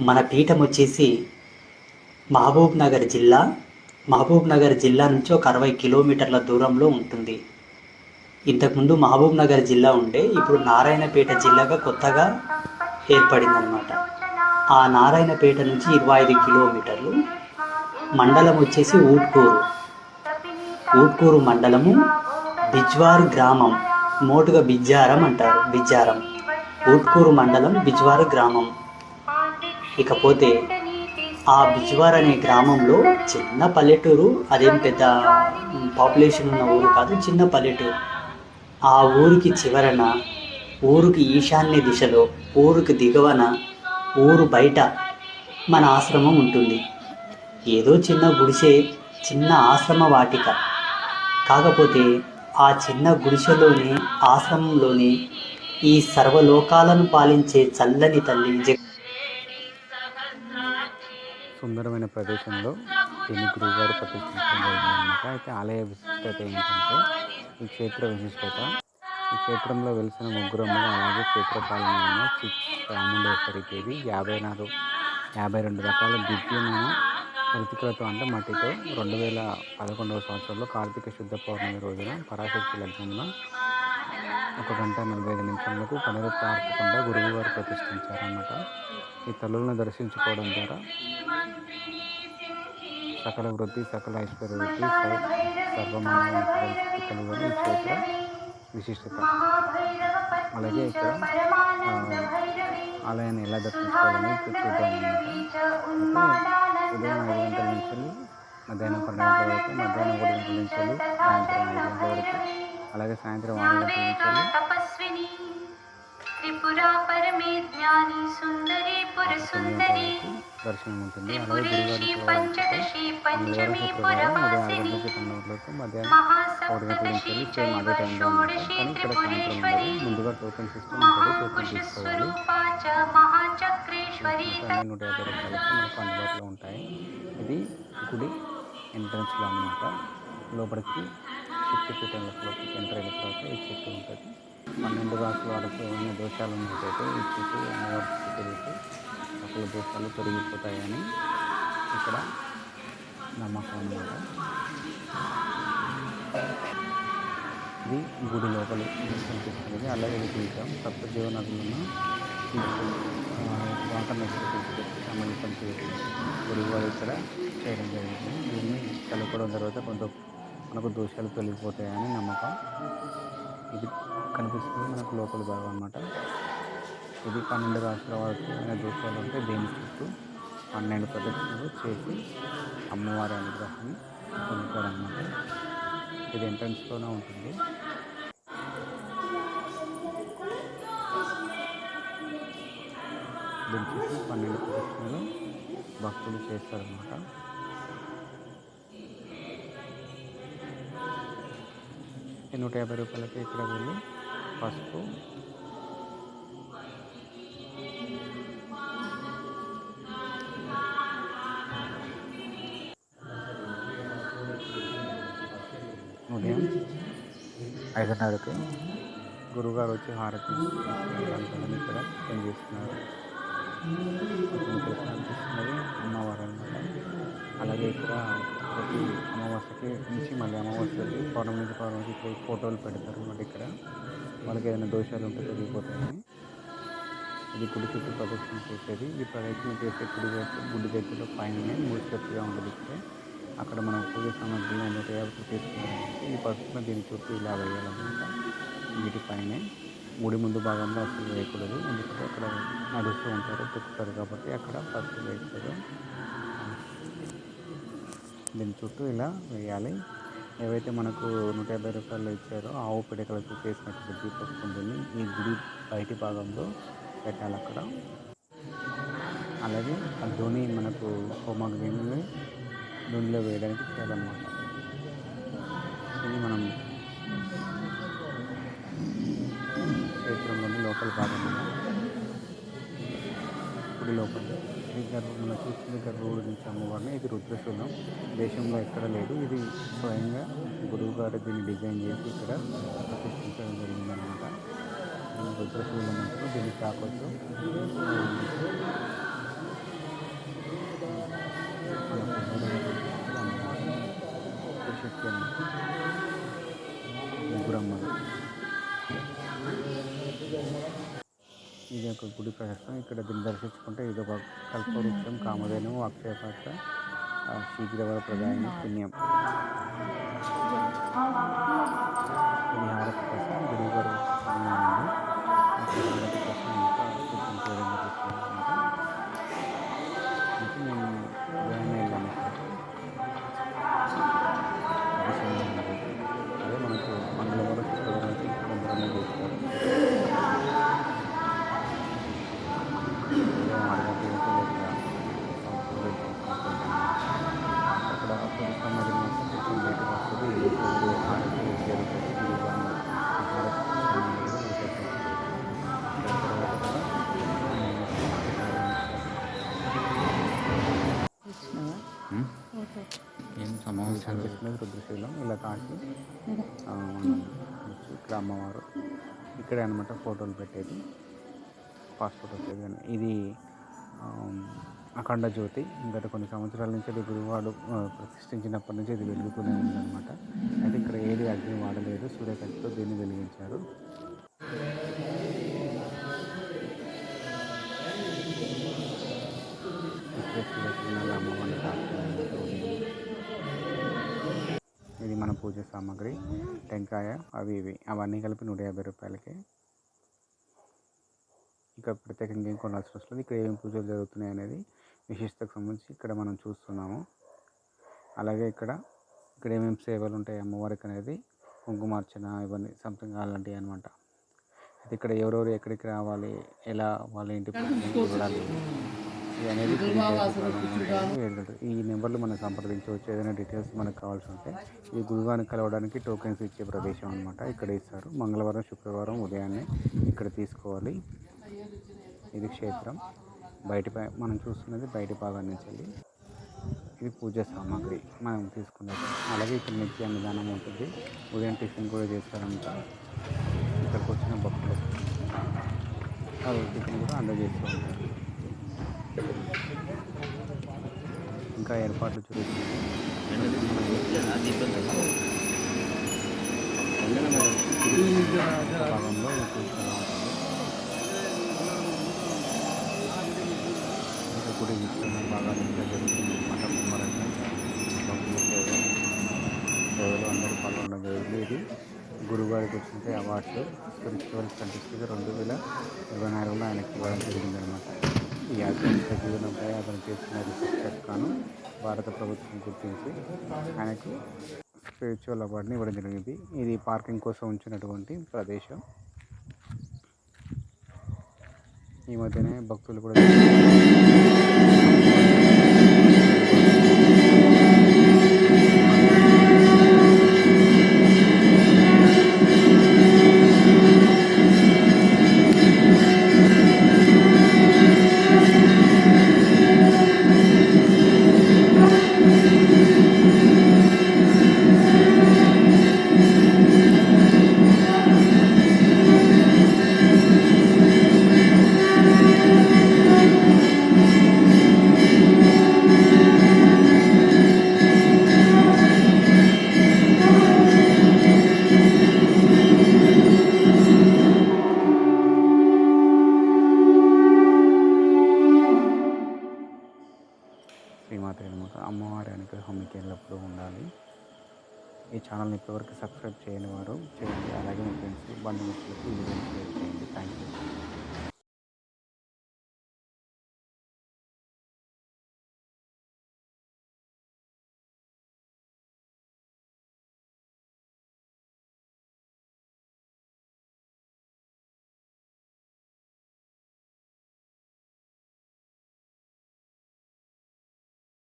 మన పీఠం వచ్చేసి మహబూబ్ నగర్ జిల్లా. మహబూబ్ నగర్ జిల్లా నుంచి ఒక అరవై కిలోమీటర్ల దూరంలో ఉంటుంది. ఇంతకుముందు మహబూబ్ నగర్ జిల్లా ఉండే ఇప్పుడు నారాయణపేట జిల్లాగా కొత్తగా ఏర్పడిందనమాట ఆ నారాయణపేట నుంచి ఇరవై ఐదు కిలోమీటర్లు. మండలం వచ్చేసి ఊట్కూరు. ఊట్కూరు మండలము బిజ్వార్ గ్రామం. మోటుగా బిజ్జారం అంటారు బిజ్జారం. ఊట్కూరు మండలం బిజ్వార్ గ్రామం. ఇకపోతే ఆ బిజ్వార్ అనే గ్రామంలో చిన్న పల్లెటూరు అదేం పెద్ద పాపులేషన్ ఉన్న ఊరు కాదు చిన్న పల్లెటూరు. ఆ ఊరికి చివరన ఊరికి ఈశాన్య దిశలో ఊరికి దిగువన ఊరు బయట మన ఆశ్రమం ఉంటుంది. ఏదో చిన్న గుడిసె చిన్న ఆశ్రమ వాటిక. కాకపోతే ఆ చిన్న గుడిసెలోనే ఆశ్రమంలోనే ఈ సర్వలోకాలను పాలించే చల్లని తల్లి జగ సుందరమైన ప్రదేశంలో దీన్ని గురువుగారు ప్రతిష్ఠించడం జరిగిందనమాట అయితే ఆలయ విశిష్టత ఏంటంటే ఈ క్షేత్ర విశిష్టత. ఈ క్షేత్రంలో వెలిసిన ముగ్గురమ్మలు అలాగే క్షేత్రపాలన అయిన దేవి యాభై నాలుగు యాభై రెండు రకాల దివ్యమైన మృతికలతో అంటే మట్టితో రెండు వేల పదకొండవ సంవత్సరంలో కార్తీక శుద్ధ పౌర్ణమి రోజున పరాశక్తి లగ్నంలో ఒక గంట నలభై ఐదు నిమిషాలకు పనులు పార్పకుండా గురువుగారు ప్రతిష్ఠించారన్నమాట. ఈ తల్లులను దర్శించుకోవడం ద్వారా సకల వృద్ధి సకల ఐశ్వర్య వృద్ధి సర్వమానవ కలుగుని క్షేత్ర విశిష్టత. అలాగే ఇక్కడ ఆలయాన్ని ఎలా దర్శించుకోవాలని ఇప్పుడు చూద్దాం అన్నమాట. అయితే ఉదయం ఐదు గంటల నుంచి మధ్యాహ్నం పన్నెండు గంటల వరకు మధ్యాహ్నం ఒకటి గంటల నుంచి సాయంత్రం ఐదు గంటల వరకు అలాగే సాయంత్రం ఆరు గంటల నుంచి త్రిపురా పరమే జ్ఞాని సుందరి పుర సుందరి దర్శనం ఉంటుంది అలాగే గురువారం ఉదయం ఆరు పన్నెండు మధ్యాహ్నం ఒకటి గంటల నుంచి సేమ్ అదే టైంలో కానీ ఇక్కడ సాయంత్రం ఉండదు ముందుగా టోకెన్ సిస్టమ్ ఉంటుంది. టోకెన్ తీసుకోవాలి. నూట యాభై రూపాయలకి మనకు అందుబాటులో ఉంటాయి. ఇది గుడి ఎంట్రన్స్లో అనమాట లోపలికి శక్తి పీఠం లోపలికి ఎంటర్ అయిన తర్వాత ఈ చెట్టు ఉంటుంది. పన్నెండు రాసుల వరకు ఏమైనా దోషాలు ఉన్నట్టయితే ఈ చెట్టు అమ్మవారికి తిరిగితే సకల దోషాలు తొలగిపోతాయని ఇక్కడ నమ్మకం అన్నమాట. ఇది గుడి లోపలి కనిపిస్తుంది. అలాగే ఇది సప్త జీవనదులను తీసుకొని వాటర్ తీసుకొచ్చి గుడి వారు ఇక్కడ చేయడం జరిగింది. దీన్ని కలుపుకోవడం తర్వాత కొంత మనకు దోషాలు తొలగిపోతాయని నమ్మకం. ఇది కనిపిస్తుంది. మనకు లోపలి భాగం అన్నమాట. ఇది పన్నెండు రాష్ట్రాల వరకు అనే దోషాలు ఉంటే దీని చుట్టూ? పన్నెండు ప్రదక్షిణలు చేసి అమ్మవారి అనుగ్రహాన్ని పొందుతారన్నమాట ఇది ఎంట్రన్స్లోనే ఉంటుంది. దీని చుట్టూ పన్నెండు ప్రదక్షిణలు భక్తులు చేస్తారన్నమాట. నూట యాభై రూపాయలకి ఇక్కడ వెళ్ళి పసుపు ఉదయం ఐదున్నరకి గురుగారు వచ్చి హారతి ఇక్కడ పనిచేస్తున్నారు అనిపిస్తున్నది అమ్మవారు అనమాట అలాగే ఇక్కడ ప్రతి అమావాస్యకి నుంచి మళ్ళీ అమావాస్యకి పౌర్ణమి నుంచి పౌర్ణమికి ఇక్కడ ఫోటోలు పెడతారు అనమాట ఇక్కడ. వాళ్ళకి ఏదైనా దోషాలు ఉంటే తొలగిపోతాయని ఇది గుడి చుట్టూ ప్రదక్షిణ చేసేది. ఈ ప్రదక్షిణ చేసే గుడి గుడి దగ్గర పైన మూడు స్టెప్గా ఉంటుంది ఇక్కడ. అక్కడ మనం పూజ సామాగ్రి నూట యాభై తీసుకున్నారంటే ఈ పసుపును దీని చుట్టూ ఇలా వేయాలన్నమాట. వీటిపైనే గుడి ముందు భాగంలో అసలు వేయకూడదు. ఎందుకంటే అక్కడ నడుస్తూ ఉంటారు తొక్కుతారు కాబట్టి అక్కడ పసుపు వేయకూడదు. దీని చుట్టూ ఇలా వేయాలి. ఏవైతే మనకు నూట యాభై రూపాయలు ఇచ్చారో ఆవు పిడకలతో చేసినటువంటి దీపపు ఈ గుడి బయటి భాగంలో పెట్టాలి అక్కడ. అలాగే ఆ ధోని మనకు హోమగ్ని నూనెలో వేయడానికి చేయాలన్నమాట ఇది మనం క్షేత్రంలోని లోపల భాగం గుడి లోపల. ఈ గర్భ మనం చూస్తుంది గర్భగుడి నుంచి అమ్మవారిని. ఇది రుద్రశూలం. దేశంలో ఎక్కడ లేదు. ఇది స్వయంగా గురువు గారు దీన్ని డిజైన్ చేసి ఇక్కడ ప్రతిష్ఠించడం జరిగిందనమాట రుద్రశూలం అంటే దీన్ని తాకొచ్చు ముగ్గురమ్మలు. ఇది ఒక గుడి ప్రదర్శన. ఇక్కడ దీన్ని దర్శించుకుంటే ఇది ఒక కల్పవృక్షం కామధేను అక్షయపాత్ర శీఘ్రవర ప్రధాన పుణ్యం. ఇది హారతి కోసం గారు ఇంకా మేము కనిపిస్తున్నది రుద్రశైలం ఇలా తాకి. ఇక్కడ అమ్మవారు. ఇక్కడే అనమాట ఫోటోలు పెట్టేది. పాస్పోర్ట్ వచ్చేది. కానీ ఇది అఖండ జ్యోతి. గత కొన్ని సంవత్సరాల నుంచి ఇది గురువాడు ప్రతిష్ఠించినప్పటి నుంచి ఇది వెలుగుతూనే ఉందన్నమాట. అయితే ఇక్కడ ఏది అగ్ని వాడలేదు. సూర్యకాంతితో దీన్ని వెలిగించారు. ఇక్కడే సూర్యకిరణాలు అమ్మవారిని తాకుతున్నాయి ఉదయం. ఇది మన పూజ సామాగ్రి టెంకాయ అవి ఇవి అవన్నీ కలిపి నూట యాభై రూపాయలకే. ఇక్కడ ప్రత్యేకంగా ఏం కొనాల్సిన అవసరం లేదు. ఇక్కడ ఏం పూజలు జరుగుతున్నాయి అనేది విశిష్టకు సంబంధించి ఇక్కడ మనం చూస్తున్నాము. అలాగే ఇక్కడ ఇక్కడ ఏమేమి సేవలు ఉంటాయి అమ్మవారికి అనేది కుంకుమార్చన ఇవన్నీ సంథింగ్ అలాంటివి అనమాట అయితే ఇక్కడ ఎవరెవరు ఎక్కడికి రావాలి ఎలా వాళ్ళ ఇంటి చూడాలి ఈ నెంబర్లు మనం సంప్రదించవచ్చు ఏదైనా డీటెయిల్స్ మనకు కావాల్సి ఉంటే. ఈ గురుగారిని కలవడానికి టోకెన్స్ ఇచ్చే ప్రదేశం అనమాట ఇక్కడ ఇస్తారు. మంగళవారం శుక్రవారం ఉదయాన్నే ఇక్కడ తీసుకోవాలి. ఇది క్షేత్రం. బయటి మనం చూస్తున్నది బయటి భాగం నుంచి వెళ్ళి ఇది పూజ సామాగ్రి మనం తీసుకున్నది అలాగే ఇక్కడ నిత్య అన్నదానం ఉంటుంది. ఉదయం టిఫిన్ కూడా చేస్తారంట. ఇక్కడికి వచ్చిన భక్తులకు అది టిఫిన్ కూడా అందజేస్తూ ఉంటారు. ఇంకా ఏర్పాట్లు జరుగుతున్నాయి భాగంలో కూర్చొని ఉంటుంది ఇంకా బాగా జరుగుతుంది మాట కుమ్మరంగా సేవలు అందరూ పాల్గొనడం జరిగింది ఇది గురువారికి వచ్చిన అవార్డ్స్ స్పిరిచువల్ సర్టిఫికేట్ రెండు వేల ఇరవై నాలుగులో ఆయనకి ఇవ్వడం జరిగిందనమాట ఈ ఆధ్యాత్మిక జీవనంపై అతను చేసిన రీసెర్చ్ భారత ప్రభుత్వం గుర్తించి ఆయనకు స్పిరిచువల్ అవార్డుని ఇవ్వడం జరిగింది. ఇది పార్కింగ్ కోసం ఉంచినటువంటి ప్రదేశం. ఈ మధ్యనే భక్తులు కూడా సబ్స్క్రైబ్ చేయని వారు చేయండి. అలాగే మీ ఫ్రెండ్స్ బంధుమిత్రులకు ఈ